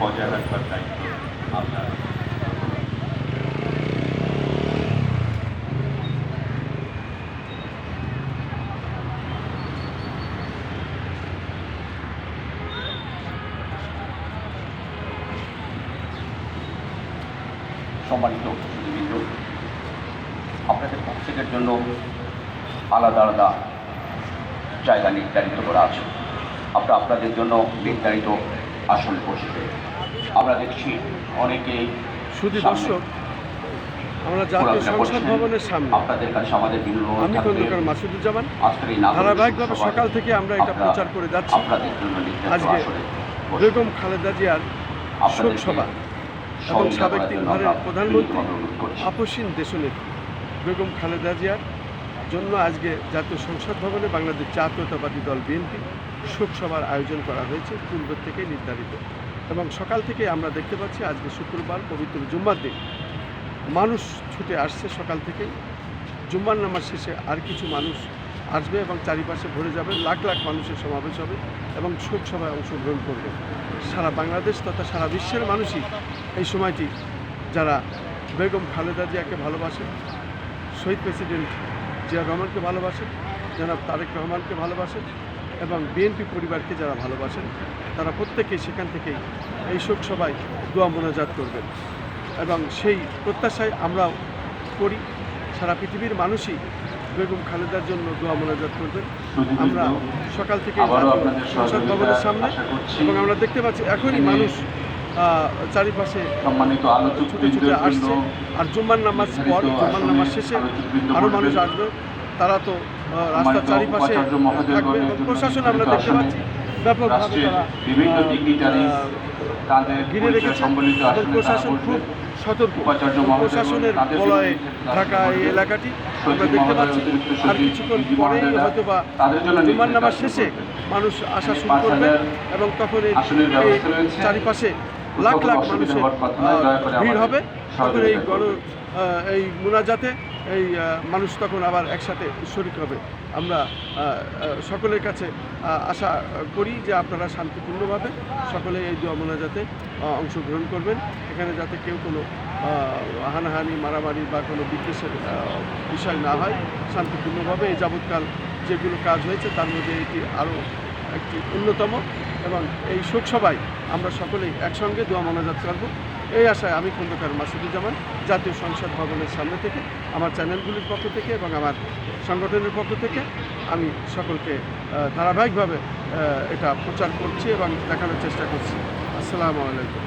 বজায় রাখবার দায়িত্ব আপনার। সম্মানিত সুদীবৃন্দ আপনাদের প্রত্যেকের জন্য আলাদা আলাদা জায়গা নির্ধারিত করা আছে। আমরা আপনাদের জন্য নির্ধারিত আসন বসবে। আমরা দেখছি অনেকেই শুধু দর্শক আমরা জাতীয় সংসদ ভবনের সামনে। আপনাদের কাছে আমাদের বিনোদন আমি খন্দকার মাসুদুজ্জামান। আজকের এই নাগরিক ধারাবাহিকভাবে সকাল থেকে আমরা এটা প্রচার করে যাচ্ছি। আজকে বেগম খালেদা জিয়ার শোক সভা এবং সাবেক করার জন্য তিনবারের প্রধানমন্ত্রী। আপসীন দেশনেত্রী বেগম খালেদা জিয়ার জন্য আজকে জাতীয় সংসদ ভবনে বাংলাদেশ জাতীয়তাবাদী দল বিএনপি শোক সভার আয়োজন করা হয়েছে পূর্ব থেকে নির্ধারিত। এবং সকাল থেকে আমরা দেখতে পাচ্ছি, আজকে শুক্রবার পবিত্র জুম্মার দিন। মানুষ ছুটে আসছে সকাল থেকেই। জুম্মার নামাজ শেষে আর কিছু মানুষ আসবে এবং চারিপাশে ভরে যাবে, লাখ লাখ মানুষের সমাবেশ হবে এবং শোক সভায় অংশগ্রহণ করবে। সারা বাংলাদেশ তথা সারা বিশ্বের মানুষই এই সময়টি যারা বেগম খালেদা জিয়াকে ভালোবাসেন শহীদ প্রেসিডেন্ট জিয়া রহমানকে ভালোবাসেন জনাব তারেক রহমানকে ভালোবাসেন এবং বিএনপি পরিবারকে যারা ভালোবাসেন তারা প্রত্যেকেই সেখান থেকেই এই শোক সভায় দোয়া মোনাজাত করবেন। এবং সেই প্রত্যাশায় আমরাও করি সারা পৃথিবীর মানুষই বেগম খালেদার জন্য দোয়া মোনাজাত করবেন। আমরা সকাল থেকে সংসদ ভবনের সামনে এবং আমরা দেখতে পাচ্ছি এখনই মানুষ চারিপাশে ছুটে ছুটে আসছে। আর জুম্মার নামাজ পর জুম্মার নামাজ শেষে আরও মানুষ আসবে। তারা তো রাস্তার চারিপাশে থাকবে। প্রশাসন আমরা দেখতে পাচ্ছি। ব্যাপকভাবে তারা ঘিরে রেখেছে। প্রশাসন খুব সতর্ক। প্রশাসনের বলয়ে ঢাকা এই এলাকাটি আমরা দেখতে পাচ্ছি। আর কিছুক্ষণ পরেই হয়তো বা বিমান আসন শেষে মানুষ আসা শুরু করবে এবং তখন এই। চারিপাশে লাখ লাখ মানুষের ভিড় হবে। তখন এই গণ এই মোনাজাতে এই মানুষ তখন আবার একসাথে শরিক হবে। আমরা সকলের কাছে আশা করি যে আপনারা শান্তিপূর্ণভাবে সকলে এই দোয়া মোনাজাতে অংশগ্রহণ করবেন। এখানে যাতে কেউ কোনো হানাহানি, মারামারি বা কোনো বিদ্বেষের বিষয় না হয়, শান্তিপূর্ণভাবে এই যাবৎকাল যেগুলো কাজ হয়েছে, তার মধ্যে এটি আরও একটি অন্যতম। এবং এই শোক সভায় আমরা সকলেই একসঙ্গে দোয়া মোনাজাত করব এই আশায় আমি খন্দকার মাসুদুজ্জামান, জাতীয় সংসদ ভবনের সামনে থেকে, আমার চ্যানেলগুলির পক্ষ থেকে এবং আমার সংগঠনের পক্ষ থেকে আমি সকলকে ধারাবাহিকভাবে এটা প্রচার করছি এবং দেখানোর চেষ্টা করছি। আসসালামু আলাইকুম।